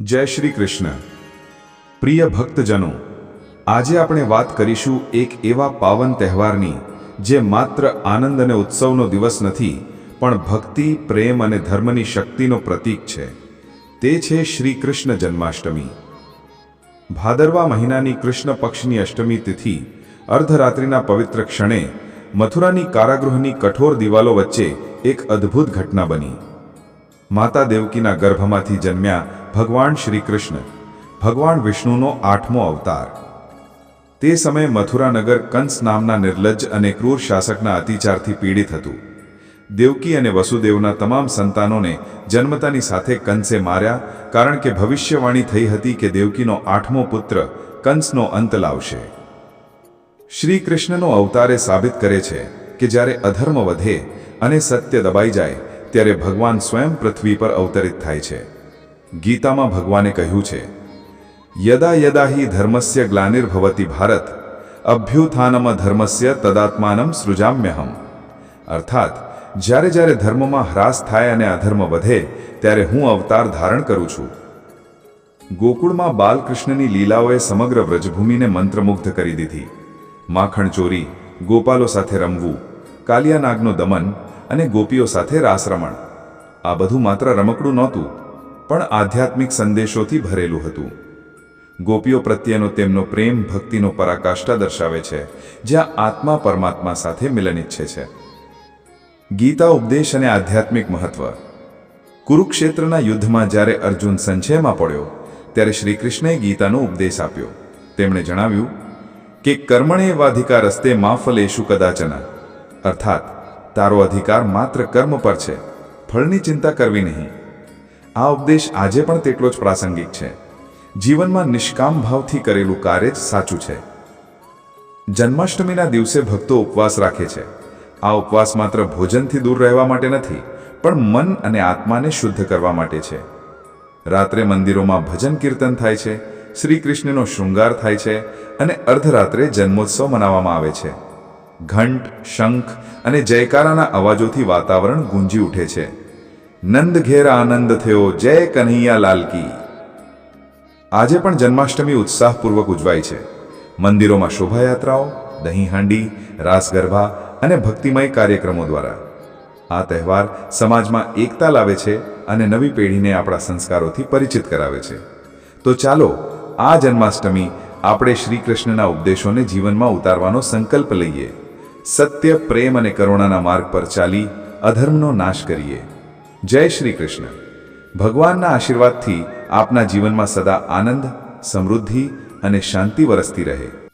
જય શ્રી કૃષ્ણ. પ્રિય ભક્તજનો, આજે આપણે વાત કરીશું એક એવા પાવન તહેવારની, જે માત્ર આનંદ અને ઉત્સવનો દિવસ નથી, પણ ભક્તિ, પ્રેમ અને ધર્મની શક્તિનો પ્રતીક છે. તે છે શ્રી કૃષ્ણ જન્માષ્ટમી. ભાદરવા મહિનાની કૃષ્ણ પક્ષની અષ્ટમી તિથિ, અર્ધરાત્રિના પવિત્ર ક્ષણે, મથુરાની કારાગૃહની કઠોર દિવાલો વચ્ચે એક અદ્ભુત ઘટના બની. માતા દેવકીના ગર્ભમાંથી જન્મ્યા ભગવાન શ્રી કૃષ્ણ ભગવાન વિષ્ણુનો આઠમો અવતાર. તે સમયે મથુરાનગર કંસ નામના નિર્લજ્જ અને ક્રૂર શાસકના અતિચારથી પીડિત હતું. દેવકી અને વસુદેવના તમામ સંતાનોને જન્મતાની સાથે કંસે માર્યા, કારણ કે ભવિષ્યવાણી થઈ હતી કે દેવકીનો આઠમો પુત્ર કંસનો અંત લાવશે. શ્રી કૃષ્ણનો અવતાર સાબિત કરે છે કે જ્યારે અધર્મ વધે અને સત્ય દબાઈ જાય, ત્યારે ભગવાન સ્વયં પૃથ્વી પર અવતરિત થાય છે. ગીતામાં ભગવાને કહ્યું છે, યદા યદા હિ ધર્મસ્ય ગ્લાનિર્ભવતી ભારત, અભ્યુત્થાનમ ધર્મસ્ય તદાત્માનમ સૃજામ્યહમ. અર્થાત, જ્યારે જ્યારે ધર્મમાં હ્રાસ થાય અને અધર્મ વધે, ત્યારે હું અવતાર ધારણ કરું છું. ગોકુળમાં બાલકૃષ્ણની લીલાઓએ સમગ્ર વ્રજભૂમિને મંત્રમુગ્ધ કરી દીધી. માખણ ચોરી, ગોપાલો સાથે રમવું, કાલિયાનાગનો દમન અને ગોપીઓ સાથે રાસરમણ. આ બધું માત્ર રમકડું નહોતું. પણ આધ્યાત્મિક સંદેશોથી ભરેલું હતું. ગોપીઓ પ્રત્યેનો તેમનો પ્રેમ ભક્તિનો પરાકાષ્ઠા દર્શાવે છે, જ્યાં આત્મા પરમાત્મા સાથે મિલન ઈચ્છે છે. ગીતા ઉપદેશ અને આધ્યાત્મિક મહત્વ. કુરુક્ષેત્રના યુદ્ધમાં જ્યારે અર્જુન સંશયમાં પડ્યો, ત્યારે શ્રી કૃષ્ણએ ગીતાનો ઉપદેશ આપ્યો. તેમણે જણાવ્યું કે કર્મણે વાધિકાર રસ્તે મા ફલેશુ કદાચન. અર્થાત, તારો અધિકાર માત્ર કર્મ પર છે, ફળની ચિંતા કરવી નહીં. આ ઉપદેશ આજે પણ તેટલો જ પ્રાસંગિક છે. જીવનમાં નિષ્કામ ભાવથી કરેલું કાર્ય જ સાચું છે. જન્માષ્ટમીના દિવસે ભક્તો ઉપવાસ રાખે છે. આ ઉપવાસ માત્ર ભોજનથી દૂર રહેવા માટે નથી, પણ મન અને આત્માને શુદ્ધ કરવા માટે છે. રાત્રે મંદિરોમાં ભજન કીર્તન થાય છે શ્રી કૃષ્ણનો શૃંગાર થાય છે અને અર્ધરાત્રે જન્મોત્સવ મનાવવામાં આવે છે. ઘંટ, શંખ અને જયકારાના અવાજોથી વાતાવરણ ગુંજી ઉઠે છે. નંદ ઘેર આનંદ થયો જય કન્હૈયા લાલકી આજે પણ જન્માષ્ટમી ઉત્સાહપૂર્વક ઉજવાય છે. મંદિરોમાં શોભાયાત્રાઓ દહીં હાંડી રાસ ગરબા અને ભક્તિમય કાર્યક્રમો દ્વારા. આ તહેવાર સમાજમાં એકતા લાવે છે અને નવી પેઢીને આપણા સંસ્કારોથી પરિચિત કરાવે છે. તો ચાલો, આ જન્માષ્ટમી આપણે શ્રી કૃષ્ણના ઉપદેશોને જીવનમાં ઉતારવાનો સંકલ્પ લઈએ. સત્ય, પ્રેમ અને કરુણાના માર્ગ પર ચાલી અધર્મનો નાશ કરીએ. જય શ્રી કૃષ્ણ. ભગવાનના આશીર્વાદથી આપના જીવનમાં સદા આનંદ સમૃદ્ધિ અને શાંતિ વરસતી રહે.